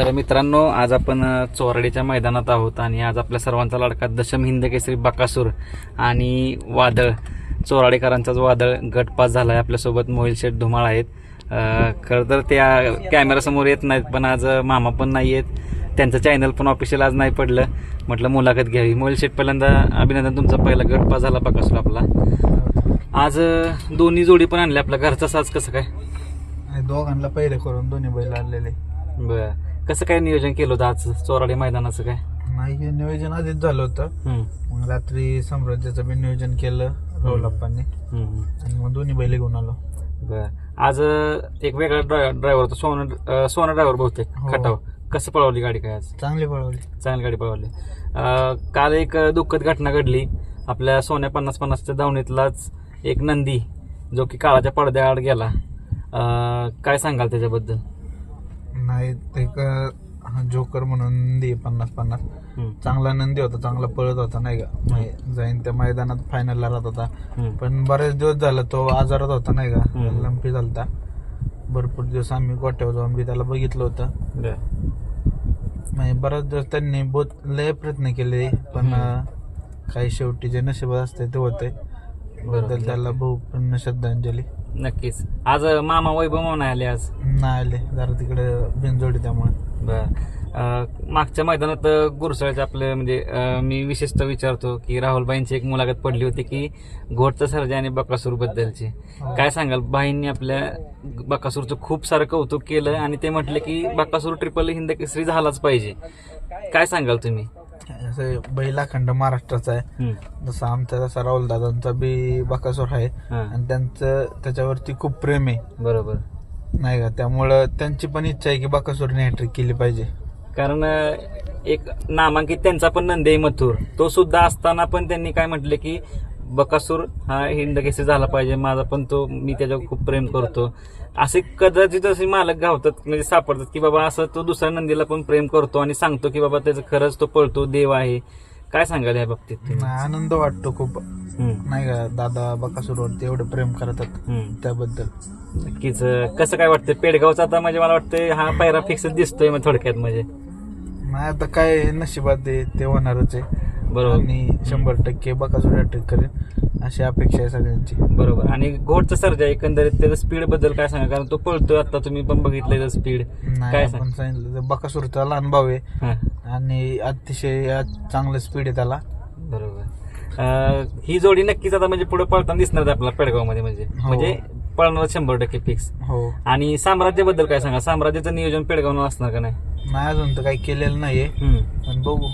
तर मित्रांनो आज आपण चोराडीच्या मैदानात आहोत आणि आज आपल्या सर्वांचा लाडका दशम हिंद केसरी बकासूर आणि वादळ चोराडेकरांचाच वादळ गट पास झाला आहे आपल्यासोबत मोहिल शेठ धुमाळ आहेत. खरं तर त्या कॅमेरासमोर येत नाहीत पण आज मामा पण नाही आहेत त्यांचं चॅनल पण ऑफिशियल आज नाही पडलं. म्हटलं मुलाखत घ्यावी. मोहिल शेठ पहिल्यांदा अभिनंदन तुमचा. पहिला गट पास झाला बकासूर आपला. आज दोन्ही जोडी पण आणल्या. आपल्या घरचा साज कसं काय? दोघांना पहिले करून दोन्ही बैल आणलेले. बर. कसं काय नियोजन केलं होतं आज चोराडे मैदानाचं काय? नाही हे नियोजन आधीच झालं होतं. हम्म, मग रात्री साम्राज्याचं बी नियोजन केलं राहुलप्पांनी हम्म. आणि मग दोन्ही बैल घेऊन आलो. बर. आज अं, एक वेगळा ड्रायव्हर होता सोना अं, सोना ड्रायव्हर बहुतेक हो. खटाव. कसं पळवली गाडी काय आज? चांगली पळवली. चांगली गाडी पळवली. अं, काल एक दुःखद घटना घडली. आपल्या सोन्या पन्नास पन्नासच्या धावणीतलाच एक नंदी जो की काळाच्या पडद्याआड गेला. अं, काय सांगाल त्याच्याबद्दल? नाही ते एक जोकर म्हणून दे पन्नास पन्नास. चांगला नंदी होता चांगला पळत होता नाही का? म्हणजे जाईन त्या मैदानात फायनलला राहत होता. पण बरेच दिवस झालं तो आजारात होता नाही का. लंपी झालता. भरपूर दिवस आम्ही गोट्यावर जाऊन बी त्याला बघितलं होतं. बर. म्हणजे बराच दिवस त्यांनी बहुत लय प्रयत्न केले पण काही शेवटी जे नशिबात असते ते होते. बद्दल त्याला बहुपूर्ण श्रद्धांजली. नक्कीच. आज मामा वैभव नाही आले आज. नाही आले. जरा तिकडे बिनजोडी त्यामुळे. बर. मागच्या मैदानात गुरसाळ्याचे आपले म्हणजे अं, मी विशेषतः विचारतो की राहुलबाईंची एक मुलाखत पडली होती की घोटचं सर्जा आणि बकासूर बद्दलची. काय सांगाल? बाईंनी आपल्या बकासूरचं खूप सारं कौतुक केलं आणि ते म्हटले की बकासूर ट्रिपल हिंद केसरी झालाच पाहिजे. काय सांगाल तुम्ही? असं बैलाखंड महाराष्ट्राचा आहे. जसं आमचा जसा राहुल दादांचा बी बकासूर आहे. हा, आणि त्यांचं त्याच्यावरती खूप प्रेम आहे. बरोबर. नाही का? त्यामुळं त्यांची पण इच्छा आहे की बकासूरने हॅट्रिक केली पाहिजे. कारण एक नामांकित त्यांचा पण नंदी मथुर. तो सुद्धा असताना पण त्यांनी काय म्हटले की बकासूर हा हिंद केसरी झाला पाहिजे. माझा पण तो मी त्याच्यावर खूप प्रेम करतो. असे कदाचित असे मालक गावतात म्हणजे सापडतात की बाबा असं तो दुसऱ्या नंदीला पण प्रेम करतो आणि सांगतो की बाबा त्याचं खरंच तो पळतो देव आहे. काय सांगाल या बाबतीत आनंद वाटतो खूप. नाही का दादा बकासूरवरती एवढं प्रेम करतात. त्याबद्दल. नक्कीच कसं काय वाटतं पेडगावचा आता म्हणजे मला वाटतं हा पायरा फिक्स दिसतोय मग थोडक्यात म्हणजे. नाही आता काय नशिबात आहे ते होणारच आहे. बरोबर. आणि शंभर टक्के बकासूर हॅट्रिक करेल अशी अपेक्षा आहे सगळ्यांची. बरोबर. आणि घोडचं सर्जा एकंदरीत त्याचं स्पीडबद्दल काय सांगा? कारण तो पळतोय आता तुम्ही पण बघितलंय त्याचं स्पीड नाही काय आपण सांगितलं तर बकासूरचा लहान भाऊ आहे. हा. आणि अतिशय आज चांगलं स्पीड आहे त्याला. बरोबर. अं, ही जोडी नक्कीच आता म्हणजे पुढे पळताना दिसणार आहे आपल्याला पेडगावमध्ये म्हणजे. हो. म्हणजे पळणार शंभर टक्के फिक्स हो. आणि साम्राज्याबद्दल काय सांगा? साम्राज्याचं नियोजन पेडगाव असणार का नाही? नाही अजून तर काही केलेलं नाहीये. हम्म. पण बघू.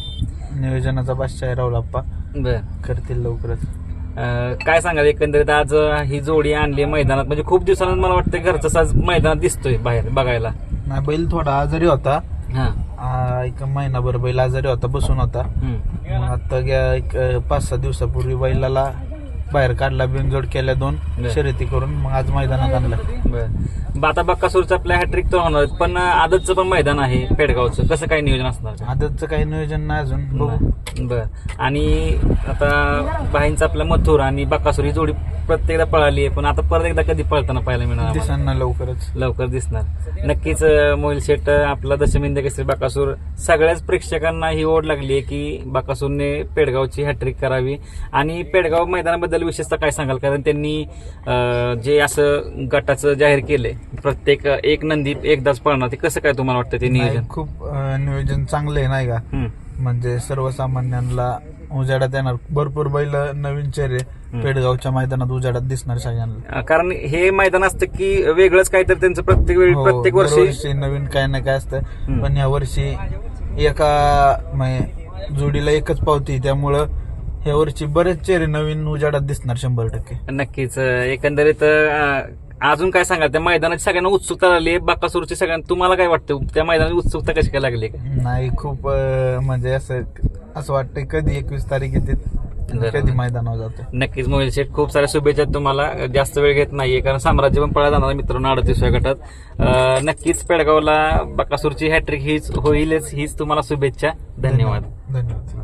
नियोजनाचा बादशाह आहे राहुलाप्पा बर. करतील लवकरच. अं, काय सांगाल एकंदरीत आज अं, ही जोडी आणली मैदानात. म्हणजे खूप दिवसानंतर मला वाटतं घरचा साज मैदानात दिसतोय बाहेर बघायला. नाही बैल थोडा आजारी होता. हा. आ, एक महिनाभर बैल आजारी होता बसून होता. हम्म. मग आता गे- एक अ, पाच सहा दिवसापूर्वी बैलाला बाहेर काढला बिनजोड केल्या दोन बर. शर्यती करून मग आज मैदानात आणलं. बर. आता बक्कासूरचं आपल्या हॅट्रिक तर होणार पण आदतचं पण मैदान आहे पेडगावचं. कसं काय नियोजन असणार का? आदतचं काही नियोजन नाही अजून बघू. बर. आणि आता बाईंचं आपलं मथुर आणि बक्कासूर ही जोडी प्रत्येकदा पळाली आहे. पण आता परत एकदा कधी पळताना पाहायला मिळणार आम्हाला? दिसांना लवकरच. लवकर दिसणार. नक्कीच अं, मोहिल शेट अं, आपला दशमिंद केसरी बाकासूर सगळ्याच प्रेक्षकांना ही ओढ लागली आहे की बाकासूरने पेडगावची हॅट्रिक करावी. आणि पेडगाव मैदानाबद्दल विशेषतः काय सांगाल? कारण त्यांनी जे असं गटाचं जाहीर केलंय प्रत्येक एक नंदी एकदाच पळणार ते कसं काय तुम्हाला वाटतं ते नियोजन? खूप नियोजन चांगलं आहे नाही का? म्हणजे सर्वसामान्यांना उजाडात येणार. भरपूर बैल नवीन चेहरे पेडगावच्या मैदानात उजाडात दिसणार सगळ्यांना. कारण हे मैदान असतं की वेगळंच काहीतरी त्यांचं प्रत्येक वेळी हो, प्रत्येक वर्षी. नवीन काय ना काय असतं. पण या वर्षी एका म्हणजे जोडीला एकच पावती त्यामुळं ह्या वर्षी बरेच चेहरे नवीन उजाडात दिसणार शंभर टक्के. नक्कीच एकंदरीत अं, अजून काय सांगाल? त्या मैदानाची सगळ्यांना उत्सुकता लागली आहे. बाकासूरची सगळ्यांना तुम्हाला काय वाटतं? त्या मैदानाची उत्सुकता कशी काय लागली? नाही खूप अं, म्हणजे असं असं वाटतंय कधी एकवीस तारीख येते. कधी मैदानावर जातो. नक्कीच मोहिल शेठ खूप साऱ्या शुभेच्छा तुम्हाला. जास्त वेळ घेत नाहीये कारण साम्राज्य पण पळा जाणार आहे मित्रांनो अडतीसव्या गटात. अं, नक्कीच पेडगावला बकासूरची हॅट्रिक हीच होईलच हीच तुम्हाला शुभेच्छा. धन्यवाद. धन्यवाद.